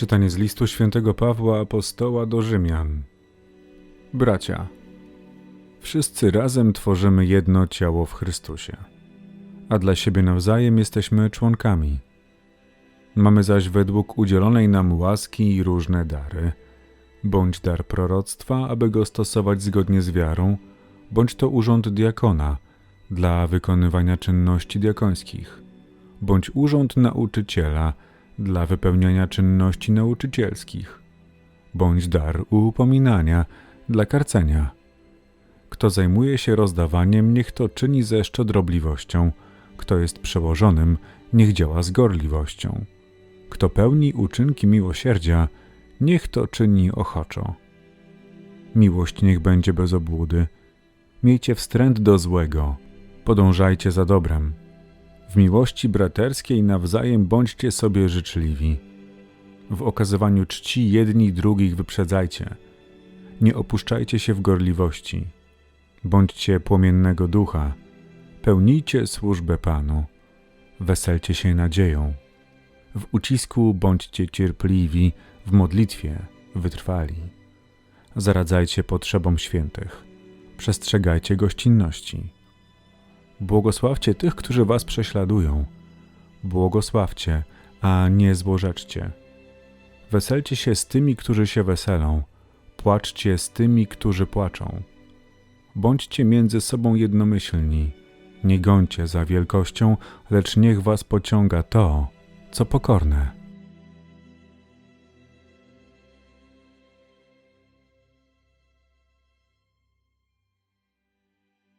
Czytanie z listu świętego Pawła Apostoła do Rzymian. Bracia, wszyscy razem tworzymy jedno ciało w Chrystusie, a dla siebie nawzajem jesteśmy członkami. Mamy zaś według udzielonej nam łaski różne dary, bądź dar proroctwa, aby go stosować zgodnie z wiarą, bądź to urząd diakona dla wykonywania czynności diakońskich, bądź urząd nauczyciela dla wypełniania czynności nauczycielskich, bądź dar upominania dla karcenia. Kto zajmuje się rozdawaniem, niech to czyni ze szczodrobliwością, kto jest przełożonym, niech działa z gorliwością. Kto pełni uczynki miłosierdzia, niech to czyni ochoczo. Miłość niech będzie bez obłudy. Miejcie wstręt do złego, podążajcie za dobrem. W miłości braterskiej nawzajem bądźcie sobie życzliwi. W okazywaniu czci jedni drugich wyprzedzajcie. Nie opuszczajcie się w gorliwości. Bądźcie płomiennego ducha. Pełnijcie służbę Panu. Weselcie się nadzieją. W ucisku bądźcie cierpliwi, w modlitwie wytrwali. Zaradzajcie potrzebom świętych. Przestrzegajcie gościnności. Błogosławcie tych, którzy was prześladują. Błogosławcie, a nie złorzeczcie. Weselcie się z tymi, którzy się weselą. Płaczcie z tymi, którzy płaczą. Bądźcie między sobą jednomyślni. Nie gońcie za wielkością, lecz niech was pociąga to, co pokorne.